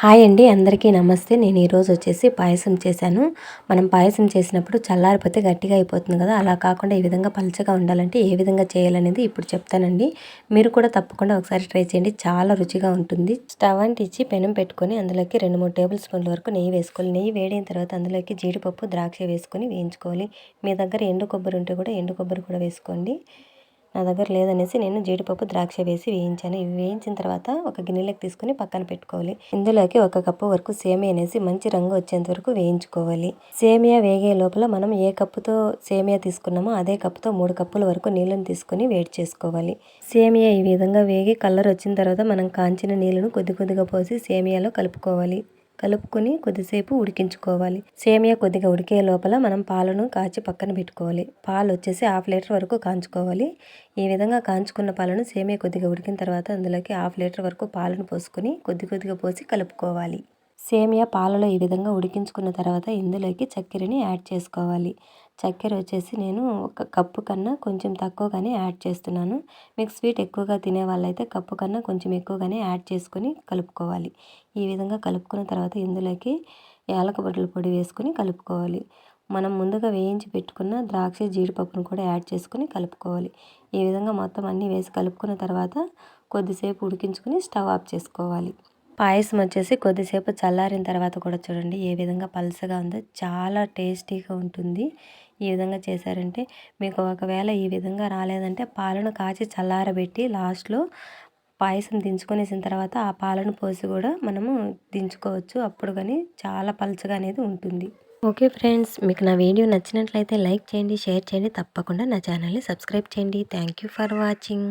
Hi అండి అందరికీ నమస్తే. నేను ఈరోజు వచ్చేసి పాయసం చేశాను. మనం పాయసం చేసినప్పుడు చల్లారిపోతే గట్టిగా అయిపోతుంది కదా. అలా కాకుండా ఈ విధంగా పలచగా ఉండాలంటే ఏ విధంగా చేయాలనేది ఇప్పుడు చెప్తానండి. మీరు కూడా తప్పకుండా ఒకసారి ట్రై చేయండి. చాలా రుచిగా ఉంటుంది. స్టవ్ అంటిచ్చి పెనం పెట్టుకొని అందులోకి రెండు మూడు టేబుల్ స్పూన్ల వరకు నెయ్యి వేసుకోవాలి. నెయ్యి వేడిన తర్వాత అందులోకి జీడిపప్పు ద్రాక్ష వేసుకొని వేయించుకోవాలి. మీ దగ్గర ఎండు కొబ్బరి ఉంటే కూడా ఎండు కొబ్బరి కూడా వేసుకోండి. నా దగ్గర లేదనేసి నేను జీడిపప్పు ద్రాక్ష వేసి వేయించాను. ఇవి వేయించిన తర్వాత ఒక గిన్నెలోకి తీసుకుని పక్కన పెట్టుకోవాలి. ఇందులోకి ఒక కప్పు వరకు సేమియా అనేసి మంచి రంగు వచ్చేంత వరకు వేయించుకోవాలి. సేమియా వేగే లోపల మనం ఏ కప్పుతో సేమియా తీసుకున్నామో అదే కప్పుతో మూడు కప్పుల వరకు నీళ్ళని తీసుకుని వేడి చేసుకోవాలి. సేమియా ఈ విధంగా వేగి కలర్ వచ్చిన తర్వాత మనం కాంచిన నీళ్ళను కొద్ది కొద్దిగా పోసి సేమియాలో కలుపుకోవాలి. కలుపుకొని కొద్దిసేపు ఉడికించుకోవాలి. సేమియా కొద్దిగా ఉడికే లోపల మనం పాలను కాచి పక్కన పెట్టుకోవాలి. పాలు వచ్చేసి హాఫ్ లీటర్ వరకు కాంచుకోవాలి. ఈ విధంగా కాంచుకున్న పాలను సేమియా కొద్దిగా ఉడికిన తర్వాత అందులోకి హాఫ్ లీటర్ వరకు పాలను పోసుకొని కొద్ది కొద్దిగా పోసి కలుపుకోవాలి. సేమియా పాలలో ఈ విధంగా ఉడికించుకున్న తర్వాత ఇందులోకి చక్కెరని యాడ్ చేసుకోవాలి. చక్కెర వచ్చేసి నేను ఒక కప్పు కన్నా కొంచెం తక్కువగానే యాడ్ చేస్తున్నాను. మీకు స్వీట్ ఎక్కువగా తినే వాళ్ళైతే కప్పు కన్నా కొంచెం ఎక్కువగానే యాడ్ చేసుకొని కలుపుకోవాలి. ఈ విధంగా కలుపుకున్న తర్వాత ఇందులోకి యాలక పొడి వేసుకొని కలుపుకోవాలి. మనం ముందుగా వేయించి పెట్టుకున్న ద్రాక్ష జీడిపప్పును కూడా యాడ్ చేసుకొని కలుపుకోవాలి. ఈ విధంగా మొత్తం అన్నీ వేసి కలుపుకున్న తర్వాత కొద్దిసేపు ఉడికించుకొని స్టవ్ ఆఫ్ చేసుకోవాలి. పాయసం వచ్చేసి కొద్దిసేపు చల్లారిన తర్వాత కూడా చూడండి ఏ విధంగా పలసగా ఉందో. చాలా టేస్టీగా ఉంటుంది. ఈ విధంగా చేశారంటే మీకు ఒకవేళ ఈ విధంగా రాలేదంటే పాలను కాచి చల్లారబెట్టి లాస్ట్లో పాయసం దించుకొనేసిన తర్వాత ఆ పాలను పోసి కూడా మనము దించుకోవచ్చు. అప్పుడు కానీ చాలా పలచగా అనేది ఉంటుంది. ఓకే ఫ్రెండ్స్ మీకు నా వీడియో నచ్చినట్లయితే లైక్ చేయండి షేర్ చేయండి. తప్పకుండా నా ఛానల్ని సబ్స్క్రైబ్ చేయండి. Thank you for watching.